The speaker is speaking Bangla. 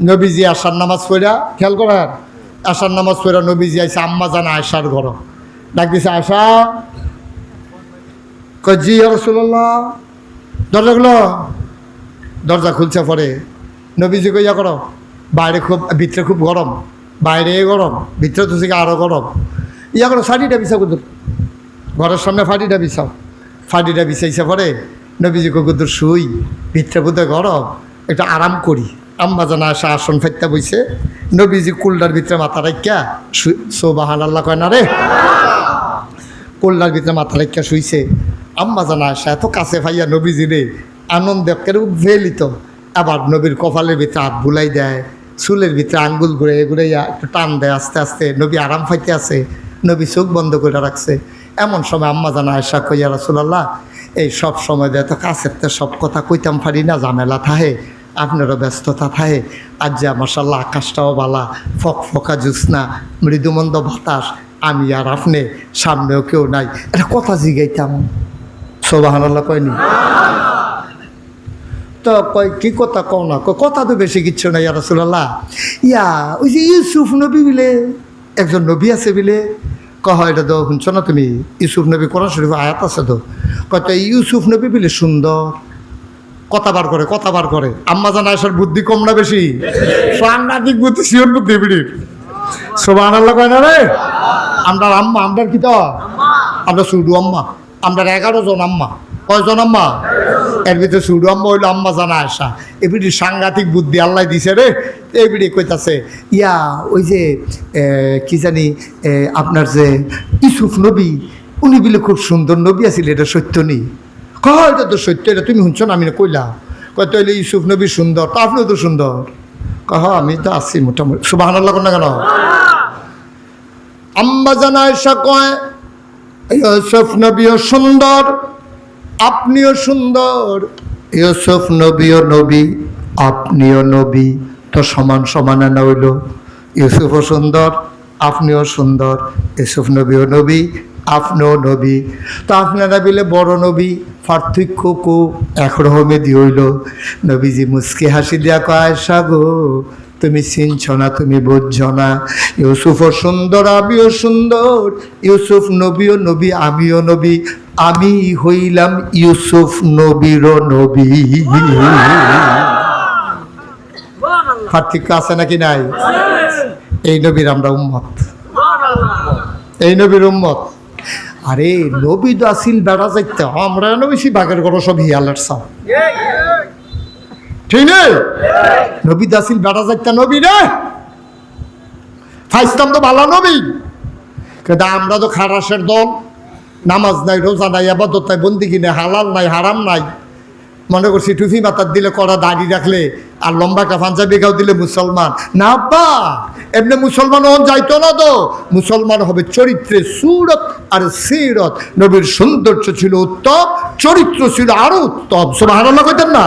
নবীজি আশার নামাজ পড়া, খেয়াল করেন? আশার নামাজ পড়া নবীজি আইসা আম্মা জানা আয়সার ঘর। ডাক দিছে আয়সা কয় জি রসুল্লাহ দরজাগুলো দরজা খুলছে পরে। নবীজি কইয়া, করো, বাইরে খুব, ভিতরে খুব গরম। বাইরে গরম, ভিতরে তো থেকে আরও গরম। ইয়া করো শাড়িটা বিছাও কুদুর। ঘরের সামনে ফাটিটা বিছাও। ফাটিটা বিছাইছে পরে, নবীজি কুদুর, শুই। ভিতরে বোধে গরম। একটু আরাম করি। আম্মা জানা আসা আসন ফাইতে বইছে। নবীজি কুলডার ভিতরে মাথা রাখিয়া সোবাহান আল্লাহ কয় না রে? কুলডার ভিতরে মাথা রেখা শুইছে। আম্মা জানা আসা এত কাছে ভাইয়া নবীজি রে, আনন্দে কেউ ভেলিত আবার নবীর কপালের ভিতরে হাত বুলাই দেয়, চুলের ভিতরে আঙ্গুল ঘুরে ঘুরাইয়া একটু টান দেয় আস্তে আস্তে, নবী আরাম ফাইতে আছে, নবী চোখ বন্ধ করে রাখছে। এমন সময় আম্মা জানা আয়সা কইয়া রাসুলাল্লাহ, এই সব সময় দেয় তো কাছের তো সব কথা কইতাম পারি না, ঝামেলা থাহে। আপনারও ব্যস্ততা থাহে আজ যে মাসাল্লাহ আকাশটাও বালা, ফক ফকা জুসনা মৃদুমন্দ বাতাস, আমি আর আপনি সামনেও কেউ নাই। এটা কথা জিগাইতাম। সোবাহানাল্লাহ কয়নি? তো কয়, কি কথা কও না? কয়, কথা তো বেশি কিচ্ছু নাই রসুল্লাহ ইয়া, ওই যে ইউসুফ নবী বিলে, একজন নবী আছে বিলে। কহ, এটা তো শুনছো না তুমি? ইউসুফ নবী কোরআন শরীফ আয়াত আছে তো। কয়, তো ইউসুফ নবী বিলে সুন্দর। কথা বার করে, কথা বার করে। আম্মা জানা আসার বুদ্ধি কম না বেশি? সাংঘাতিক বুদ্ধি, শিওর বুদ্ধি, বিড়ির। আল্লাহ কয় না রে? আমরা আম্মা আমরা কি তো? আমরা শুধু আম্মা। আমরা এগারো জন আম্মা। কয়জন আম্মা? এর ভিতরে শুধু আম্মা হইল আম্মা জানা আসা এবিডি সাংঘাতিক বুদ্ধি আল্লাহ দিছে রে। এবিডি কইতাছে, ইয়া, ওই যে কি জানি আপনার যে ইসুফ নবী, উনি বিলে খুব সুন্দর নবী আছিল, এটা সত্য নেই। কয় এটা তো সত্য, এটা তুমি শুনছো না? আমি না কইলাম কয় তাইলে ইসুফ নবী সুন্দর, তা আপনিও তো সুন্দর। কহ আমি তো আছি মোটামুটি। সুবাহ আল্লাহ না কেন? আম্মা জানা এসা কয়, ইউসুফ নবীও সুন্দর, আপনিও সুন্দর। ইউসুফ নবীও নবী, আপনিও নবী, তো সমান সমান না হইল। ইউসুফও সুন্দর, আপনিও সুন্দর। ইউসুফ নবীও নবী আপনিও নবী। তো আপনারা বিলে বড় নবী পার্থক্য কো একরকমে দি হইল নবীজি মুসকে হাসি দিয়া কয় গো তুমি চিনছ না তুমি বুঝছ না। ইউসুফও সুন্দর আমিও সুন্দর। ইউসুফ নবীও নবী আমিও নবী। আমি হইলাম ইউসুফ নবীরও নবী। পার্থক্য আছে নাকি নাই? এই নবীর আমরা উম্মত। এই নবীর উম্মত। আরে, নবী তো আসিল, বেড়া যাইতে। আমরা নবীছি বাঘের গরো সব হিয়ালের সাও ঠিক নেই নবী দাসিল বেড়া যাইতে, নবী রে ফাইস্তাম তো ভালো, নবী। কিন্তু আমরা তো খারাসের দল। নামাজ নাই, রোজা নাই, আবাদত নাই, বন্দিগি নাই, হালাল নাই, হারাম নাই। মনে করছি টুফি মাথার দিলে কড়া দাড়ি রাখলে আর লম্বা কা পাঞ্জাবি গাও দিলে মুসলমান। না, আব্বা! এমনি মুসলমান হন যাইতো না তো। মুসলমান হবে চরিত্রে সুরত আর সিরত। নবীর সৌন্দর্য ছিল উত্তম, চরিত্র ছিল আরও উত্তম। সুবাহ কইতেন না?